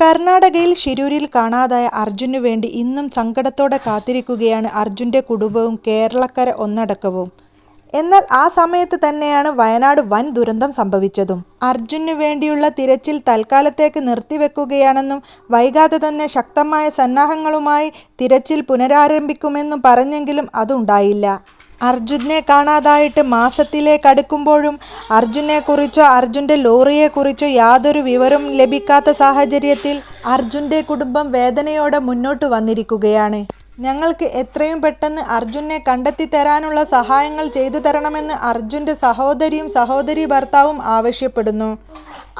കർണാടകയിൽ ശിരൂരിൽ കാണാതായ അർജുനു വേണ്ടി ഇന്നും സങ്കടത്തോടെ കാത്തിരിക്കുകയാണ് അർജുന്റെ കുടുംബവും കേരളക്കര ഒന്നടക്കവും. എന്നാൽ ആ സമയത്ത് തന്നെയാണ് വയനാട് വൻ ദുരന്തം സംഭവിച്ചതും. അർജുനു വേണ്ടിയുള്ള തിരച്ചിൽ തൽക്കാലത്തേക്ക് നിർത്തിവെക്കുകയാണെന്നും വൈകാതെ തന്നെ ശക്തമായ സന്നാഹങ്ങളുമായി തിരച്ചിൽ പുനരാരംഭിക്കുമെന്നും പറഞ്ഞെങ്കിലും അതുണ്ടായില്ല. അർജുനെ കാണാതായിട്ട് മാസത്തിലേക്കടുക്കുമ്പോഴും അർജുനെക്കുറിച്ചോ അർജുന്റെ ലോറിയെക്കുറിച്ചോ യാതൊരു വിവരവും ലഭിക്കാത്ത സാഹചര്യത്തിൽ അർജുന്റെ കുടുംബം വേദനയോടെ മുന്നോട്ട് വന്നിരിക്കുകയാണ്. ഞങ്ങൾക്ക് എത്രയും പെട്ടെന്ന് അർജുനെ കണ്ടെത്തി തരാനുള്ള സഹായങ്ങൾ ചെയ്തു തരണമെന്ന് അർജുന്റെ സഹോദരിയും സഹോദരി ഭർത്താവും ആവശ്യപ്പെടുന്നു.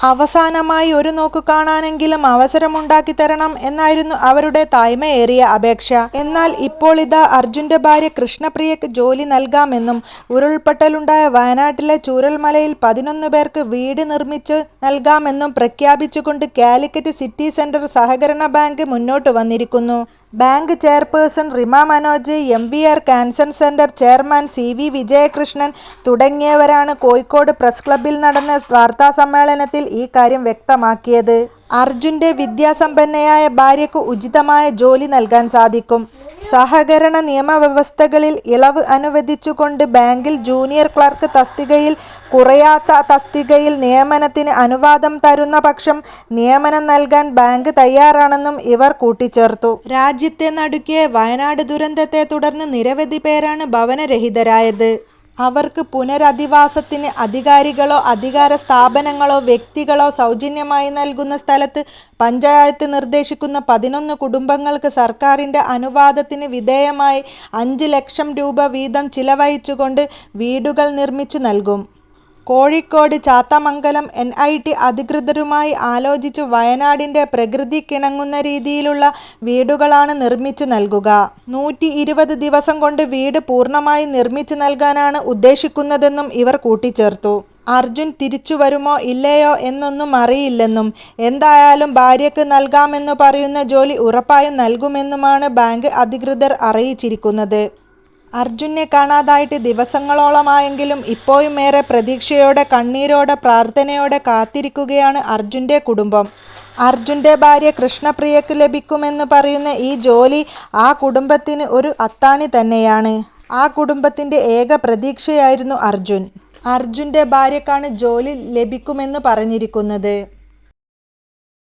അവസാനമായി ഒരു നോക്ക് കാണാനെങ്കിലും അവസരമുണ്ടാക്കി തരണം എന്നായിരുന്നു അവരുടെ തായ്മയേറിയ അപേക്ഷ. എന്നാൽ ഇപ്പോൾ ഇതാ അർജുന്റെ ഭാര്യ കൃഷ്ണപ്രിയക്ക് ജോലി നൽകാമെന്നും ഉരുൾപൊട്ടലുണ്ടായ വയനാട്ടിലെ ചൂരൽമലയിൽ പതിനൊന്ന് പേർക്ക് വീട് നിർമ്മിച്ച് നൽകാമെന്നും പ്രഖ്യാപിച്ചുകൊണ്ട് കാലിക്കറ്റ് സിറ്റി സെന്റർ സഹകരണ ബാങ്ക് മുന്നോട്ട് വന്നിരിക്കുന്നു. Bank chairperson Rima Manoj, M V R cancer centre chairman C V Vijayakrishnan തുടങ്ങിയവരാണ് കോഴിക്കോട് പ്രസ് ക്ലബ്ബിൽ നടന്ന വാർത്താസമ്മേളനത്തിൽ ഈ കാര്യം വ്യക്തമാക്കിയത്. അർജുന്റെ വിദ്യാസമ്പന്നയായ ഭാര്യയ്ക്ക് ഉചിതമായ ജോലി നൽകാൻ സാധിക്കും. സഹകരണ നിയമവ്യവസ്ഥകളിൽ ഇളവ് അനുവദിച്ചുകൊണ്ട് ബാങ്കിൽ ജൂനിയർ ക്ലർക്ക് തസ്തികയിൽ കുറയാത്ത തസ്തികയിൽ നിയമനത്തിന് അനുവാദം തരുന്ന പക്ഷം നിയമനം നൽകാൻ ബാങ്ക് തയ്യാറാണെന്നും ഇവർ കൂട്ടിച്ചേർത്തു. രാജ്യത്തെ നടുക്കിയ വയനാട് ദുരന്തത്തെ തുടർന്ന് നിരവധി പേരാണ് ഭവനരഹിതരായത്. അവർക്ക് പുനരധിവാസത്തിന് അധികാരികളോ അധികാര സ്ഥാപനങ്ങളോ വ്യക്തികളോ സൗജന്യമായി നൽകുന്ന സ്ഥലത്ത് പഞ്ചായത്ത് നിർദ്ദേശിക്കുന്ന പതിനൊന്ന് കുടുംബങ്ങൾക്ക് സർക്കാരിന്റെ അനുവാദത്തിന് വിധേയമായി അഞ്ച് ലക്ഷം രൂപ വീതം ചിലവഴിച്ചുകൊണ്ട് വീടുകൾ നിർമ്മിച്ചു നൽകും. Kozhikode Chathamangalam N I T അധികൃതരുമായി ആലോചിച്ചു വയനാടിന്റെ പ്രകൃതിക്കിണങ്ങുന്ന രീതിയിലുള്ള വീടുകളാണ് നിർമ്മിച്ചു നൽകുക. നൂറ്റി ഇരുപത് ദിവസം കൊണ്ട് വീട് പൂർണമായി നിർമ്മിച്ചു നൽകാനാണ് ഉദ്ദേശിക്കുന്നതെന്നും ഇവർ കൂട്ടിച്ചേർത്തു. അർജുൻ തിരിച്ചു വരുമോ ഇല്ലയോ എന്നൊന്നും അറിയില്ലെന്നും എന്തായാലും ഭാര്യയ്ക്ക് നൽകാമെന്ന് പറയുന്ന ജോലി ഉറപ്പായും നൽകുമെന്നുമാണ് ബാങ്ക് അധികൃതർ അറിയിച്ചിരിക്കുന്നത്. അർജുനെ കാണാതായിട്ട് ദിവസങ്ങളോളമായെങ്കിലും ഇപ്പോഴും ഏറെ പ്രതീക്ഷയോടെ കണ്ണീരോടെ പ്രാർത്ഥനയോടെ കാത്തിരിക്കുകയാണ് അർജുന്റെ കുടുംബം. അർജുന്റെ ഭാര്യ കൃഷ്ണപ്രിയയ്ക്ക് ലഭിക്കുമെന്ന് പറയുന്ന ഈ ജോലി ആ കുടുംബത്തിന് ഒരു അത്താണി തന്നെയാണ്. ആ കുടുംബത്തിന്റെ ഏക പ്രതീക്ഷയായിരുന്നു അർജുൻ. അർജുന്റെ ഭാര്യക്കാണ് ജോലി ലഭിക്കുമെന്ന് പറഞ്ഞിരിക്കുന്നത്.